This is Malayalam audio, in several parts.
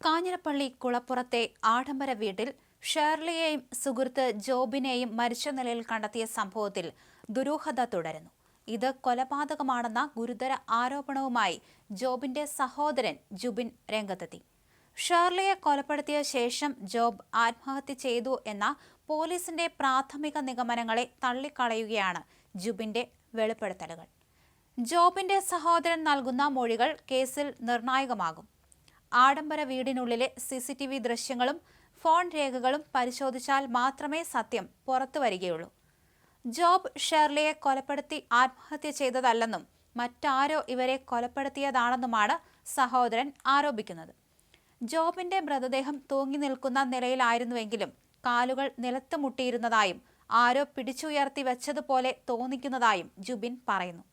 കാഞ്ഞിരപ്പള്ളി കുളപ്പുറത്തെ ആഡംബര വീട്ടിൽ ഷേർലിയെയും സുഹൃത്ത് ജോബിനെയും മരിച്ച നിലയിൽ കണ്ടെത്തിയ സംഭവത്തിൽ ദുരൂഹത തുടരുന്നു. ഇത് കൊലപാതകമാണെന്ന ഗുരുതര ആരോപണവുമായി ജോബിന്റെ സഹോദരൻ ജുബിൻ രംഗത്തെത്തി. ഷേർലിയെ കൊലപ്പെടുത്തിയ ശേഷം ജോബ് ആത്മഹത്യ ചെയ്തു എന്ന പോലീസിന്റെ പ്രാഥമിക നിഗമനങ്ങളെ തള്ളിക്കളയുകയാണ് ജുബിന്റെ വെളിപ്പെടുത്തലുകൾ. ജോബിന്റെ സഹോദരൻ നൽകുന്ന മൊഴികൾ കേസിൽ നിർണായകമാകും. ആഡംബര വീടിനുള്ളിലെ സിസിടിവി ദൃശ്യങ്ങളും ഫോൺ രേഖകളും പരിശോധിച്ചാൽ മാത്രമേ സത്യം പുറത്തു വരികയുള്ളൂ. ജോബ് ഷെർലിയെ കൊലപ്പെടുത്തി ആത്മഹത്യ ചെയ്തതല്ലെന്നും മറ്റാരോ ഇവരെ കൊലപ്പെടുത്തിയതാണെന്നുമാണ് സഹോദരൻ ആരോപിക്കുന്നത്. ജോബിന്റെ മൃതദേഹം തൂങ്ങി നിൽക്കുന്ന നിലയിലായിരുന്നുവെങ്കിലും കാലുകൾ നിലത്ത് മുട്ടിയിരുന്നതായും ആരോ പിടിച്ചുയർത്തി വെച്ചതുപോലെ തോന്നിക്കുന്നതായും ജുബിൻ പറയുന്നു.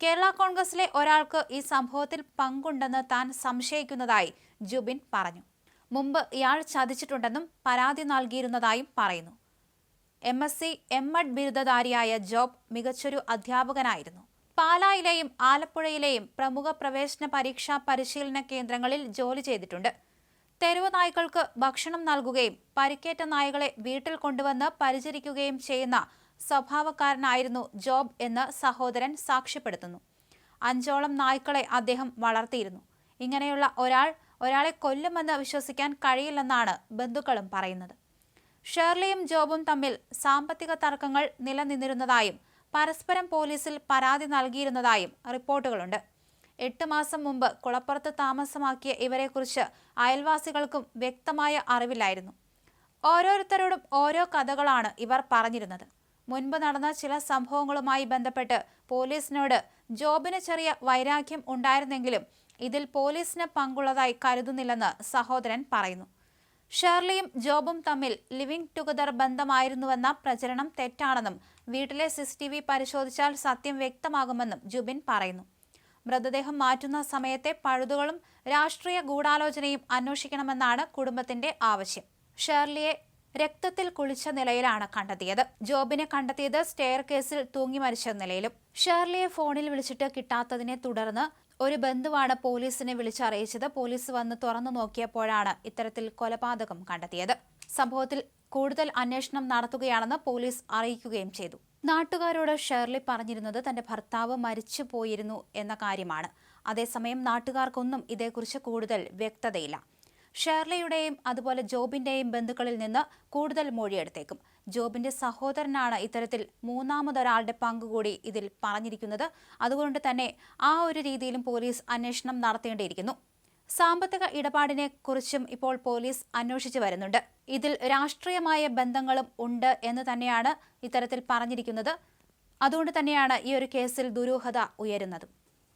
കേരള കോൺഗ്രസിലെ ഒരാൾക്ക് ഈ സംഭവത്തിൽ പങ്കുണ്ടെന്ന് താൻ സംശയിക്കുന്നതായി ജുബിൻ പറഞ്ഞു. മുമ്പ് ഇയാൾ ചതിച്ചിട്ടുണ്ടെന്നും പരാതി നൽകിയിരുന്നതായും പറയുന്നു. M S C M Ed ബിരുദധാരിയായ Job മികച്ചൊരു അധ്യാപകനായിരുന്നു. പാലായിലെയും ആലപ്പുഴയിലെയും പ്രമുഖ പ്രവേശന പരീക്ഷാ പരിശീലന കേന്ദ്രങ്ങളിൽ ജോലി ചെയ്തിട്ടുണ്ട്. തെരുവ് നായ്ക്കൾക്ക് ഭക്ഷണം നൽകുകയും പരിക്കേറ്റ നായകളെ വീട്ടിൽ കൊണ്ടുവന്ന് പരിചരിക്കുകയും ചെയ്യുന്ന സ്വഭാവക്കാരനായിരുന്നു ജോബ് എന്ന് സഹോദരൻ സാക്ഷ്യപ്പെടുത്തുന്നു. അഞ്ചോളം നായ്ക്കളെ അദ്ദേഹം വളർത്തിയിരുന്നു. ഇങ്ങനെയുള്ള ഒരാൾ ഒരാളെ കൊല്ലുമെന്ന് വിശ്വസിക്കാൻ കഴിയില്ലെന്നാണ് ബന്ധുക്കളും പറയുന്നത്. ഷേർലിയും ജോബും തമ്മിൽ സാമ്പത്തിക തർക്കങ്ങൾ നിലനിന്നിരുന്നതായും പരസ്പരം പോലീസിൽ പരാതി നൽകിയിരുന്നതായും റിപ്പോർട്ടുകളുണ്ട്. എട്ട് മാസം മുമ്പ് കുളപ്പുറത്ത് താമസമാക്കിയ ഇവരെക്കുറിച്ച് അയൽവാസികൾക്കും വ്യക്തമായ അറിവില്ലായിരുന്നു. ഓരോരുത്തരോടും ഓരോ കഥകളാണ് ഇവർ പറഞ്ഞിരുന്നത്. മുൻപ് നടന്ന ചില സംഭവങ്ങളുമായി ബന്ധപ്പെട്ട് പോലീസിനോട് ജോബിന് ചെറിയ വൈരാഗ്യം ഉണ്ടായിരുന്നെങ്കിലും ഇതിൽ പോലീസിന് പങ്കുള്ളതായി കരുതുന്നില്ലെന്ന് സഹോദരൻ പറയുന്നു. ഷേർലിയും ജോബും തമ്മിൽ ലിവിംഗ് ടുഗദർ ബന്ധമായിരുന്നുവെന്ന പ്രചരണം തെറ്റാണെന്നും വീട്ടിലെ സിസിടിവി പരിശോധിച്ചാൽ സത്യം വ്യക്തമാകുമെന്നും ജുബിൻ പറയുന്നു. മൃതദേഹം മാറ്റുന്ന സമയത്തെ പഴുതുകളും രാഷ്ട്രീയ ഗൂഢാലോചനയും അന്വേഷിക്കണമെന്നാണ് കുടുംബത്തിന്റെ ആവശ്യം. ഷേർലിയെ രക്തത്തിൽ കുളിച്ച നിലയിലാണ് കണ്ടെത്തിയത്. ജോബിനെ കണ്ടെത്തിയത് സ്റ്റെയർ കേസിൽ തൂങ്ങി മരിച്ച നിലയിലും. ഷേർലിയെ ഫോണിൽ വിളിച്ചിട്ട് കിട്ടാത്തതിനെ തുടർന്ന് ഒരു ബന്ധുവാണ് പോലീസിനെ വിളിച്ചറിയിച്ചത്. പോലീസ് വന്ന് തുറന്നു നോക്കിയപ്പോഴാണ് ഇത്തരത്തിൽ കൊലപാതകം കണ്ടെത്തിയത്. സംഭവത്തിൽ കൂടുതൽ അന്വേഷണം നടത്തുകയാണെന്ന് പോലീസ് അറിയിക്കുകയും ചെയ്തു. നാട്ടുകാരോട് ഷേർലി പറഞ്ഞിരുന്നത് തന്റെ ഭർത്താവ് മരിച്ചു പോയിരുന്നു എന്ന കാര്യമാണ്. അതേസമയം നാട്ടുകാർക്കൊന്നും ഇതേക്കുറിച്ച് കൂടുതൽ വ്യക്തതയില്ല. ഷേർലിയുടെയും അതുപോലെ ജോബിന്റെയും ബന്ധുക്കളിൽ നിന്ന് കൂടുതൽ മൊഴിയെടുത്തേക്കും. ജോബിന്റെ സഹോദരനാണ് ഇത്തരത്തിൽ മൂന്നാമതൊരാളുടെ പങ്കുകൂടി ഇതിൽ പറഞ്ഞിരിക്കുന്നത്. അതുകൊണ്ട് തന്നെ ആ ഒരു രീതിയിലും പോലീസ് അന്വേഷണം നടത്തേണ്ടിയിരിക്കുന്നു. സാമ്പത്തിക ഇടപാടിനെ കുറിച്ചും ഇപ്പോൾ പോലീസ് അന്വേഷിച്ചു വരുന്നുണ്ട്. ഇതിൽ രാഷ്ട്രീയമായ ബന്ധങ്ങളും ഉണ്ട് എന്ന് തന്നെയാണ് ഇത്തരത്തിൽ പറഞ്ഞിരിക്കുന്നത്. അതുകൊണ്ട് തന്നെയാണ് ഈ ഒരു കേസിൽ ദുരൂഹത ഉയരുന്നതും.